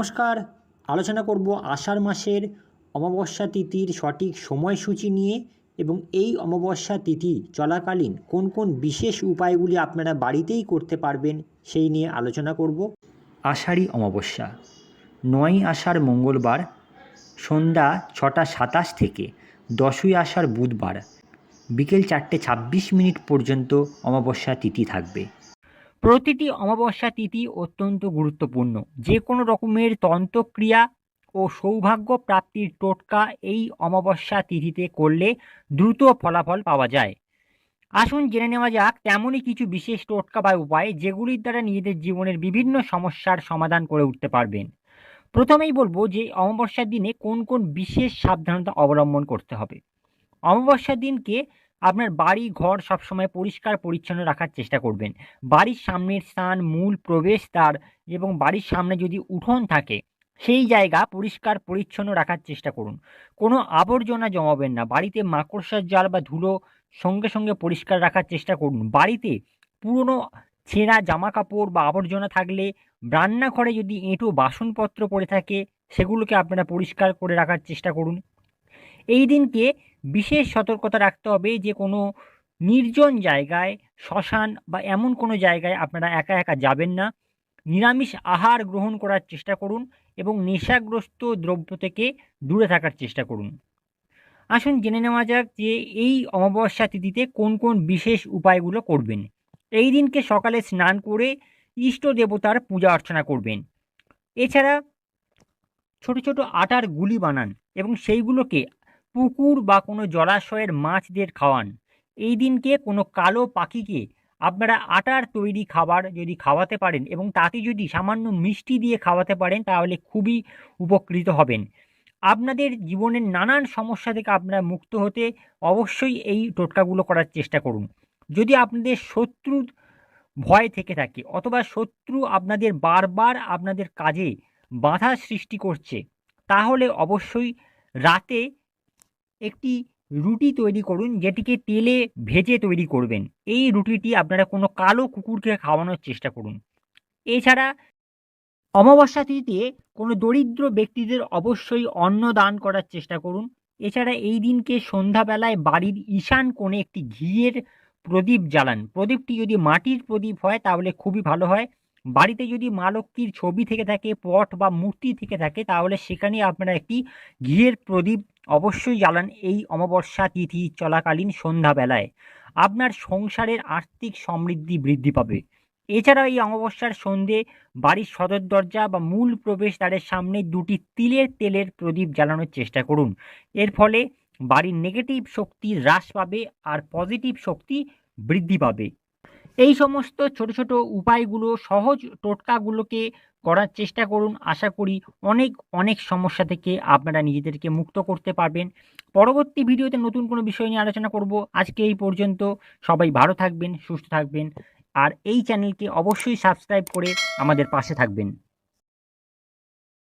নমস্কার। আলোচনা করব আষাঢ় মাসের অমাবস্যা তিথির সঠিক সময়সূচি নিয়ে এবং এই অমাবস্যা তিথি চলাকালীন কোন কোন বিশেষ উপায়গুলি আপনারা বাড়িতেই করতে পারবেন সেই নিয়ে আলোচনা করব। আষাঢ়ী অমাবস্যা নয় আষাঢ় মঙ্গলবার, সন্ধ্যা ছটা সাতাশ থেকে দশই আষাঢ় বুধবার, বিকেল চারটে ছাব্বিশ মিনিট পর্যন্ত অমাবস্যা তিথি থাকবে। প্রতিটি অমাবস্যা তিথি অত্যন্ত গুরুত্বপূর্ণ। যে কোনো রকমের তন্ত্রক্রিয়া ও সৌভাগ্য প্রাপ্তির টোটকা এই অমাবস্যা তিথিতে করলে দ্রুত ফলাফল পাওয়া যায়। আসুন জেনে নেওয়া যাক তেমনই কিছু বিশেষ টোটকা বা উপায় যেগুলির দ্বারা নিজেদের জীবনের বিভিন্ন সমস্যার সমাধান করে উঠতে পারবেন। প্রথমেই বলব যে অমাবস্যার দিনে কোন কোন বিশেষ সাবধানতা অবলম্বন করতে হবে। অমাবস্যার দিনকে আপনার বাড়ি, ঘর সবসময় পরিষ্কার, পরিচ্ছন্ন রাখার চেষ্টা করবেন। বাড়ির সামনের স্থান, মূল প্রবেশদ্বার এবং বাড়ির সামনে যদি উঠোন থাকে, সেই জায়গা পরিষ্কার, পরিচ্ছন্ন রাখার চেষ্টা করুন। কোনো আবর্জনা জমাবেন না। বাড়িতে মাকড়সার জাল বা ধুলো সঙ্গে সঙ্গে পরিষ্কার রাখার চেষ্টা করুন। বাড়িতে পুরনো ছেঁড়া জামা কাপড় বা আবর্জনা থাকলে রান্নাঘরে যদি এঁটো, বাসনপত্র পড়ে থাকে, সেগুলোকে আপনারা পরিষ্কার করে রাখার চেষ্টা করুন। এই দিনকে বিশেষ সতর্কতা রাখতে হবে যে কোনো নির্জন জায়গায়, শ্মশান বা এমন কোনো জায়গায় আপনারা একা একা যাবেন না। নিরামিষ আহার গ্রহণ করার চেষ্টা করুন এবং নেশাগ্রস্ত দ্রব্য থেকে দূরে থাকার চেষ্টা করুন। আসুন জেনে নেওয়া যাক যে এই অমাবস্যা তিথিতে কোন কোন বিশেষ উপায়গুলো করবেন। এই দিনকে সকালে স্নান করে ইষ্ট দেবতার পূজা অর্চনা করবেন। এছাড়া ছোট ছোট আটার গুলি বানান এবং সেইগুলোকে পুকুর বা কোনো জলাশয়ের মাছদের খাওয়ান। এই দিনকে কোনো কালো পাখিকে আপনারা আটার তৈরি খাবার যদি খাওয়াতে পারেন এবং তাতে যদি সামান্য মিষ্টি দিয়ে খাওয়াতে পারেন, তাহলে খুবই উপকৃত হবেন। আপনাদের জীবনের নানান সমস্যা থেকে আপনারা মুক্ত হতে অবশ্যই এই টোটকাগুলো করার চেষ্টা করুন। যদি আপনাদের শত্রু ভয় থেকে থাকে অথবা শত্রু আপনাদের বারবার আপনাদের কাজে বাধা সৃষ্টি করছে, তাহলে অবশ্যই রাতে একটি রুটি তৈরি করুন যেটিকে তেলে ভেজে তৈরি করবেন। এই রুটিটি আপনারা কোনো কালো কুকুরকে খাওয়ানোর চেষ্টা করুন। এছাড়া অমাবস্যা তিথিতে কোনো দরিদ্র ব্যক্তিদের অবশ্যই অন্ন দান করার চেষ্টা করুন। এছাড়া এই দিনকে সন্ধ্যাবেলায় বাড়ির ঈশান কোণে একটি ঘিয়ের প্রদীপ জ্বালান। প্রদীপটি যদি মাটির প্রদীপ হয় তাহলে খুবই ভালো হয়। বাড়িতে যদি মা লক্ষ্মীর ছবি থেকে থাকে, পট বা মূর্তি থেকে থাকে, তাহলে সেখানে আপনারা একটি ঘিয়ের প্রদীপ অবশ্যই জ্বালান এই অমাবস্যা তিথি চলাকালীন সন্ধ্যাবেলায়। আপনার সংসারের আর্থিক সমৃদ্ধি বৃদ্ধি পাবে। এছাড়াও এই অমাবস্যার সন্ধে বাড়ির সদর দরজা বা মূল প্রবেশদ্বারের সামনে দুটি তিলের তেলের প্রদীপ জ্বালানোর চেষ্টা করুন। এর ফলে বাড়ির নেগেটিভ শক্তি হ্রাস পাবে আর পজিটিভ শক্তি বৃদ্ধি পাবে। এই সমস্ত ছোট ছোট উপায়গুলো, সহজ টোটকাগুলোকে করার চেষ্টা করুন। আশা করি অনেক অনেক সমস্যা থেকে আপনারা নিজেদেরকে মুক্ত করতে পারবেন। পরবর্তী ভিডিওতে নতুন কোনো বিষয় নিয়ে আলোচনা করব। আজকে এই পর্যন্ত। সবাই ভালো থাকবেন, সুস্থ থাকবেন। আর এই চ্যানেলকে অবশ্যই সাবস্ক্রাইব করে আমাদের পাশে থাকবেন।